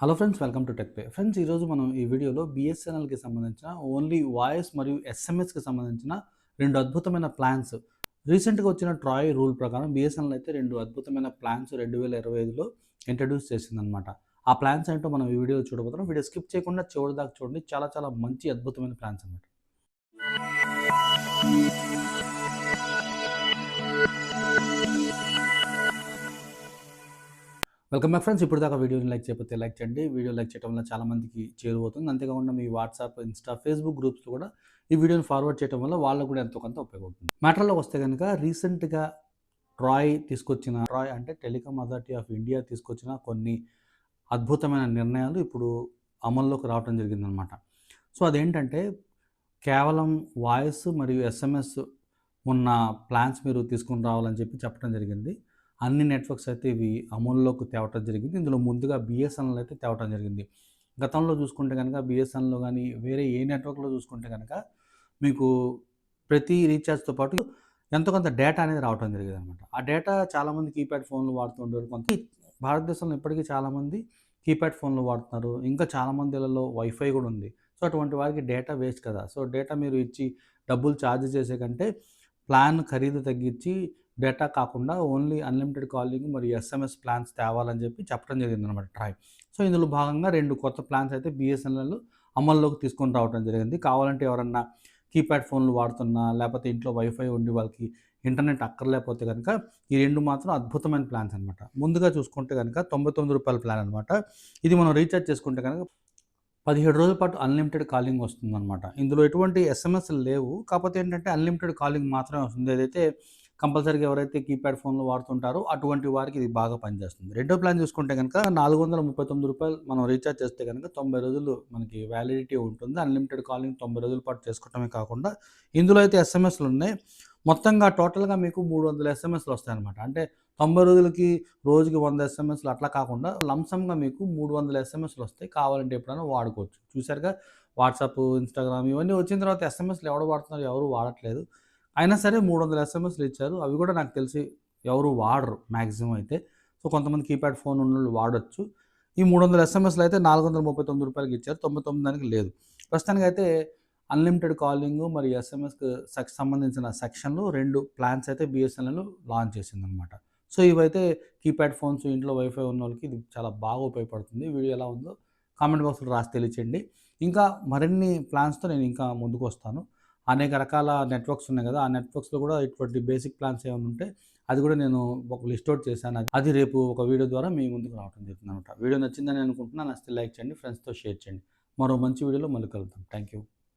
Hello friends welcome to tech pay. Friends ఈరోజు మనం ఈ వీడియోలో బిఎస్ఎన్ఎల్కి సంబంధించిన ఓన్లీ వాయిస్ మరియు ఎస్ఎంఎస్కి సంబంధించిన రెండు అద్భుతమైన ప్లాన్స్. రీసెంట్గా వచ్చిన ట్రాయ్ రూల్ ప్రకారం బిఎస్ఎన్ఎల్ అయితే రెండు అద్భుతమైన ప్లాన్స్ రెండు వేల ఇరవై ఐదులో ఇంట్రడ్యూస్ చేసిందనమాట ఆ ప్లాన్స్ ఏంటో మనం ఈ వీడియోలో చూడబోతున్నాం. వీడియో స్కిప్ చేయకుండా చివరి దాకా చూడండి. చాలా చాలా మంచి అద్భుతమైన ప్లాన్స్ అనమాట వెల్కమ్ బ్యాక్ ఫ్రెండ్స్. ఇప్పుడు దాకా వీడియోని లైక్ చేయకపోతే లైక్ చేయండి. వీడియో లైక్ చేయడం వల్ల చాలామందికి చేరువవుతుంది. అంతేకాకుండా మీ వాట్సాప్ ఇన్స్టా ఫేస్బుక్ గ్రూప్స్లో కూడా ఈ వీడియోని ఫార్వర్డ్ చేయడం వల్ల వాళ్ళకు కూడా ఎంతో కొంత ఉపయోగపడుతుంది. మ్యాటర్లోకి వస్తే కనుక రీసెంట్గా ట్రాయ్ తీసుకొచ్చిన ట్రాయ్ అంటే టెలికామ్ అథారిటీ ఆఫ్ ఇండియా తీసుకొచ్చిన కొన్ని అద్భుతమైన నిర్ణయాలు ఇప్పుడు అమల్లోకి రావడం జరిగిందనమాట. సో అదేంటంటే కేవలం వాయిస్ మరియు ఎస్ఎంఎస్ ఉన్న ప్లాన్స్ మీరు తీసుకుని రావాలని చెప్పి చెప్పడం జరిగింది. అన్ని నెట్వర్క్స్ అయితే ఇవి అమల్లోకి తేవటం జరిగింది. ఇందులో ముందుగా బిఎస్ఎన్ఎల్ అయితే తేవటం జరిగింది. గతంలో చూసుకుంటే కనుక బిఎస్ఎన్ఎల్లో కానీ వేరే ఏ నెట్వర్క్లో చూసుకుంటే కనుక మీకు ప్రతి రీఛార్జ్తో పాటు ఎంతో కొంత డేటా అనేది రావటం జరిగింది అనమాట ఆ డేటా చాలామంది కీప్యాడ్ ఫోన్లు వాడుతుంటారు కొంత భారతదేశంలో ఇప్పటికీ చాలామంది కీప్యాడ్ ఫోన్లు వాడుతున్నారు. ఇంకా చాలామంది ఇళ్ళలో వైఫై కూడా ఉంది. సో అటువంటి వారికి డేటా వేస్ట్ కదా. సో డేటా మీరు ఇచ్చి డబ్బులు ఛార్జ్ చేసే కంటే ప్లాన్ ఖరీదు తగ్గించి డేటా కాకుండా ఓన్లీ అన్లిమిటెడ్ కాలింగ్ మరియు ఎస్ఎంఎస్ ప్లాన్స్ తేవాలని చెప్పి చెప్పడం జరిగింది అనమాట ట్రై. సో ఇందులో భాగంగా రెండు కొత్త ప్లాన్స్ అయితే బిఎస్ఎన్ఎల్ అమల్లోకి తీసుకొని రావడం జరిగింది. కావాలంటే ఎవరన్నా కీప్యాడ్ ఫోన్లు వాడుతున్నా లేకపోతే ఇంట్లో వైఫై ఉండి వాళ్ళకి ఇంటర్నెట్ అక్కర్లేకపోతే కనుక ఈ రెండు మాత్రం అద్భుతమైన ప్లాన్స్ అనమాట ముందుగా చూసుకుంటే కనుక తొంభై తొమ్మిది రూపాయల ప్లాన్ అనమాట ఇది మనం రీఛార్జ్ చేసుకుంటే కనుక పదిహేడు రోజుల పాటు అన్లిమిటెడ్ కాలింగ్ వస్తుందన్నమాట. ఇందులో ఎటువంటి ఎస్ఎంఎస్ లేవు. కాకపోతే ఏంటంటే అన్లిమిటెడ్ కాలింగ్ మాత్రమే వస్తుంది. ఏదైతే కంపల్సరీగా ఎవరైతే కీప్యాడ్ ఫోన్లు వాడుతుంటారో అటువంటి వారికి ఇది బాగా పనిచేస్తుంది. రెండో ప్లాన్ చూసుకుంటే కనుక నాలుగు వందల ముప్పై తొమ్మిది రూపాయలు మనం రీఛార్జ్ చేస్తే కనుక తొంభై రోజులు మనకి వ్యాలిడిటీ ఉంటుంది. అన్లిమిటెడ్ కాలింగ్ తొంభై రోజుల పాటు చేసుకోవటమే కాకుండా ఇందులో అయితే ఎస్ఎంఎస్లు ఉన్నాయి. మొత్తంగా టోటల్గా మీకు మూడు వందల ఎస్ఎంఎస్లు వస్తాయి అనమాట అంటే తొంభై రోజులకి రోజుకి వంద ఎస్ఎంఎస్లు అట్లా కాకుండా లంసంగా మీకు మూడు వందల ఎస్ఎంఎస్లు వస్తాయి. కావాలంటే ఎప్పుడైనా వాడుకోవచ్చు. చూసారుగా వాట్సాప్ ఇన్స్టాగ్రామ్ ఇవన్నీ వచ్చిన తర్వాత ఎస్ఎంఎస్లు ఎవరు వాడుతున్నారు ఎవరు వాడట్లేదు. అయినా సరే మూడు వందల ఎస్ఎంఎస్లు ఇచ్చారు. అవి కూడా నాకు తెలిసి ఎవరు వాడరు మ్యాక్సిమం అయితే. సో కొంతమంది కీప్యాడ్ ఫోన్ ఉన్న వాళ్ళు వాడచ్చు. ఈ మూడు వందల ఎస్ఎంఎస్లు అయితే నాలుగు వందల ముప్పై తొమ్మిది రూపాయలకి ఇచ్చారు. తొంభై తొమ్మిది దానికి లేదు. ప్రస్తుతానికి అయితే అన్లిమిటెడ్ కాలింగ్ మరి ఎస్ఎంఎస్కి సంబంధించిన సెక్షన్లు రెండు ప్లాన్స్ అయితే బిఎస్ఎన్ఎల్ లాంచ్ చేసిందనమాట సో ఇవైతే కీప్యాడ్ ఫోన్స్ ఇంట్లో వైఫై ఉన్న వాళ్ళకి ఇది చాలా బాగా ఉపయోగపడుతుంది. వీడియో ఎలా ఉందో కామెంట్ బాక్స్లో రాసి తెలియచేయండి. ఇంకా మరిన్ని ప్లాన్స్తో నేను ఇంకా ముందుకు వస్తాను. అనేక రకాల నెట్వర్క్స్ ఉన్నాయి కదా ఆ నెట్వర్క్స్లో కూడా ఇటువంటి బేసిక్ ప్లాన్స్ ఏమైనా ఉంటే అది కూడా నేను ఒక లిస్ట్ అవుట్ చేశాను. అది రేపు ఒక వీడియో ద్వారా మీ ముందుకు రావడం జరుగుతుంది అనమాట వీడియో నచ్చిందని అనుకుంటున్నాను నచ్చితే లైక్ చేయండి ఫ్రెండ్స్తో షేర్ చేయండి. మరో మంచి వీడియోలో మళ్ళీ కలుద్దాం. Thank you